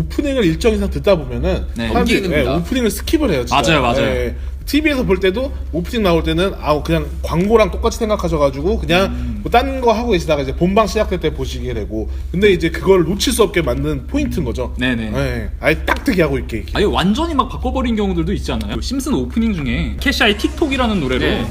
오프닝을 일정 이상 듣다 보면은 네. 사람들이. 예, 오프닝을 스킵을 해요. 진짜. 맞아요, 맞아요. 예. TV에서 볼 때도 오프닝 나올 때는 아 그냥 광고랑 똑같이 생각하셔가지고 그냥 음. 뭐딴 거 하고 계시다가 이제 본방 시작될 때 보시게 되고 근데 이제 그걸 놓칠 수 없게 만든 포인트인 거죠. 네네. 예. 아예 딱뜨기 하고 있게. 이렇게. 아니 완전히 막 바꿔버린 경우들도 있지 않나요? 그 심슨 오프닝 중에 캐시아의 틱톡이라는 노래로 네.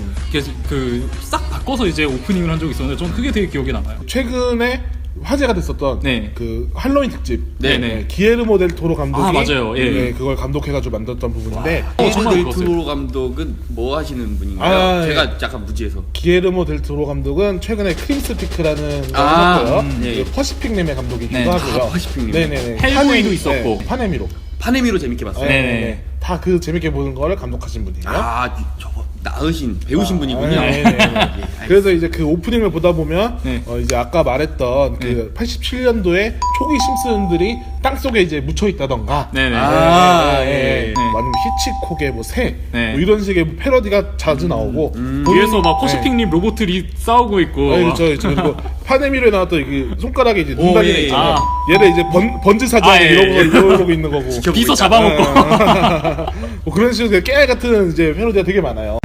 그싹 바꿔서 이제 오프닝을 한 적이 있었는데 전 그게 되게 기억에 남아요. 최근에 화제가 됐었던 네. 그 할로윈 특집 네네. 예, 기에르모 델 토로 감독이 아, 맞아요. 예. 그걸 감독해가지고 만들었던 부분인데 어, 정말 델 그렇어요. 투로 감독은 뭐 하시는 분인가요? 아, 제가 약간 무지해서. 기에르모 델 토로 감독은 최근에 크림스 피크라는 걸 아, 했고요. 음, 예. 그 퍼시픽님의 감독이기도 네. 하고요. 아, 퍼시픽님. 네네네. 헬보이도 파네미- 있었고. 네, 파네미로. 파네미로 재밌게 봤어요. 네. 네네네. 다 그 재밌게 보는 거를 감독하신 분이에요. 아, 저거 나으신 배우신 분이군요. 네, 네, 네. 예. 그래서 이제 그 오프닝을 보다 보면 네. 어 이제 아까 말했던 그 87년도에 초기 심슨들이 땅 속에 이제 묻혀 있다던가 네네. 아, 예, 예, 예. 예. 아니면 히치콕의 뭐새 네. 뭐 이런 식의 뭐 패러디가 자주 나오고 뒤에서 막 네. 퍼시픽님 로봇들이 싸우고 있고 아, 그렇죠, 그렇죠. 그리고 파네미로에 나왔던 이게 손가락에 이제 눈 오, 달린 예, 애 예. 있잖아요. 아. 얘를 이제 번, 번지 사장 아, 예, 이러고 예. 이러고 있는 거고. 비서 잡아먹고 뭐 그런 식으로 되게 깨알 같은 이제 패러디가 되게 많아요.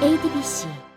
ADBC